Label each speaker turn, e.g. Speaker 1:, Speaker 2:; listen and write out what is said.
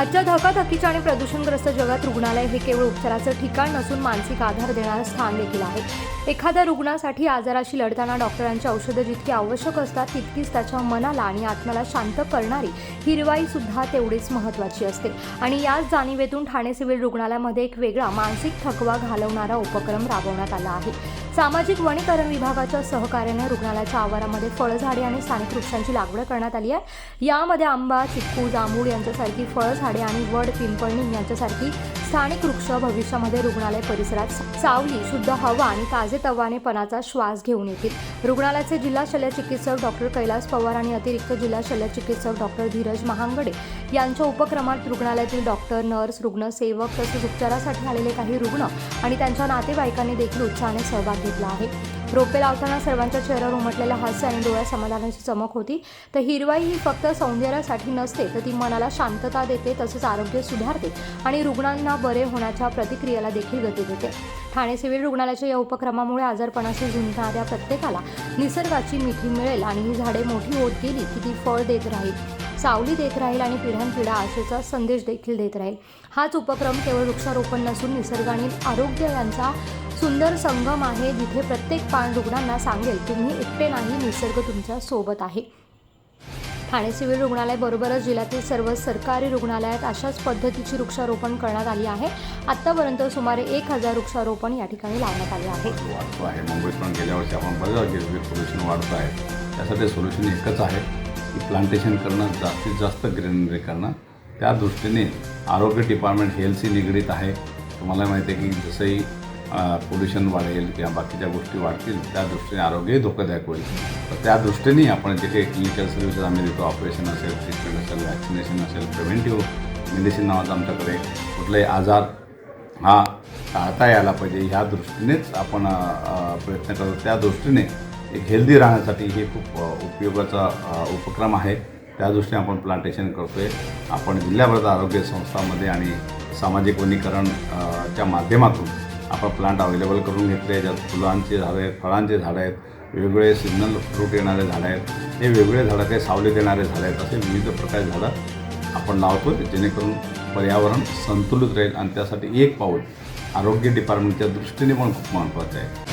Speaker 1: आजच्या धकाधकीच्या आणि प्रदूषणग्रस्त जगात रुग्णालय हे केवळ उपचाराचं ठिकाण नसून मानसिक आधार देणारं स्थान देखील आहे. एखाद्या रुग्णासाठी आजाराशी लढताना डॉक्टरांची औषधं जितकी आवश्यक असतात तितकीच त्याच्या मनाला आणि आत्म्याला शांत करणारी हिरवाई सुद्धा तेवढीच महत्त्वाची असते. आणि याच जाणीवेतून ठाणे सिव्हिल रुग्णालयामध्ये एक वेगळा मानसिक थकवा घालवणारा उपक्रम राबवण्यात आला आहे. सामाजिक वनीकरण विभागाच्या सहकार्याने रुग्णालयाच्या आवारामध्ये फळझाडे आणि स्थानिक वृक्षांची लागवड करण्यात आली आहे. यामध्ये आंबा चिक्कू जांभूळ यांच्यासारखी फळझाडे आणि वड पिंपळणी यांच्यासारखी स्थानिक वृक्ष भविष्यामध्ये रुग्णालय परिसरात सावली शुद्ध हवा आणि ताजेतवानेपणाचा श्वास घेऊन येतील. रुग्णालयाचे जिल्हा शल्य चिकित्सक डॉक्टर कैलास पवार आणि अतिरिक्त जिल्हा शल्य चिकित्सक डॉक्टर धीरज महांगडे यांच्या उपक्रमात रुग्णालयातील डॉक्टर नर्स रुग्णसेवक तसेच उपचारासाठी आलेले काही रुग्ण आणि त्यांच्या नातेवाईकांनी देखील उत्साहाने सहभाग घेतला आहे. रोपे लावताना सर्वांच्या चेहऱ्यावर उमटलेल्या हास्य आणि डोळ्या समाधानाची चमक होती. तर हिरवाई ही फक्त सौंदर्यासाठी नसते तर ती मनाला शांतता देते तसेच आरोग्य सुधारते आणि रुग्णांना बरे होण्याच्या प्रतिक्रियेला देखील गती देते. ठाणे सिव्हिल रुग्णालयाच्या या उपक्रमामुळे आजारपणाशी झुंजणाऱ्या प्रत्येकाला निसर्गाची मिठी मिळेल आणि ही झाडे मोठी होत गेली की ती फळ देत राहील सावली देत राहील आणि पिढ्यानपिढ्या आशेचा संदेश देखील देत राहील. हाच उपक्रम केवळ वृक्षारोपण नसून निसर्ग आणि आरोग्य यांचा सुंदर संगम आहे जिथे प्रत्येक पाण रुग्णांना सांगेल तुम्ही एकटे नाही निसर्ग तुमच्यासोबत आहे. ठाणे सिव्हिल रुग्णालय बरोबरच जिल्ह्यातील सर्व सरकारी रुग्णालयात अशाच पद्धतीची वृक्षारोपण करण्यात आली आहे. आत्तापर्यंत सुमारे एक हजार वृक्षारोपण या ठिकाणी लावण्यात आले आहे.
Speaker 2: वाढतो आहे. मुंबईत पण गेल्या वर्षी आपण बघा गेलो पोल्युशन वाढतं आहे. त्यासाठी सोल्युशन एकच आहे की प्लांटेशन करणं जास्तीत जास्त ग्रीनरी करणं. त्या दृष्टीने आरोग्य डिपार्टमेंट हेल्थशी निगडीत आहे. तुम्हाला माहिती आहे की जसंही पोल्युशन वाढेल किंवा बाकीच्या गोष्टी वाढतील त्या दृष्टीने आरोग्यही धोकादायक होईल. तर त्या दृष्टीने आपण जे काही क्लिनिकल सर्व्हिसेस आम्ही देतो. ऑपरेशन असेल ट्रीटमेंट असेल वॅक्सिनेशन असेल प्रिव्हेंटिव्ह मेडिसिन नावाचा आमच्याकडे कुठलाही आजार हा टाळता यायला पाहिजे. ह्या दृष्टीनेच आपण प्रयत्न करतो. त्या दृष्टीने एक हेल्दी राहण्यासाठी हे खूप उपयोगाचा उपक्रम आहे. त्या दृष्टीने आपण प्लांटेशन करतो आहे आपण जिल्ह्याभरात आरोग्य संस्थांमध्ये आणि सामाजिक वनीकरण च्या माध्यमातून आपण प्लांट अवेलेबल करून घेतले ज्यात फुलांचे झाडं आहेत फळांचे झाडं आहेत वेगवेगळे सिग्नल फ्रूट येणारे झाडं आहेत हे वेगवेगळे झाडं काही सावली देणारे झाडं आहेत असे विविध प्रकारचे झाडं आपण लावतो जेणेकरून पर्यावरण संतुलित राहील आणि त्यासाठी एक पाऊल आरोग्य डिपार्टमेंटच्या दृष्टीने पण खूप महत्त्वाचं आहे.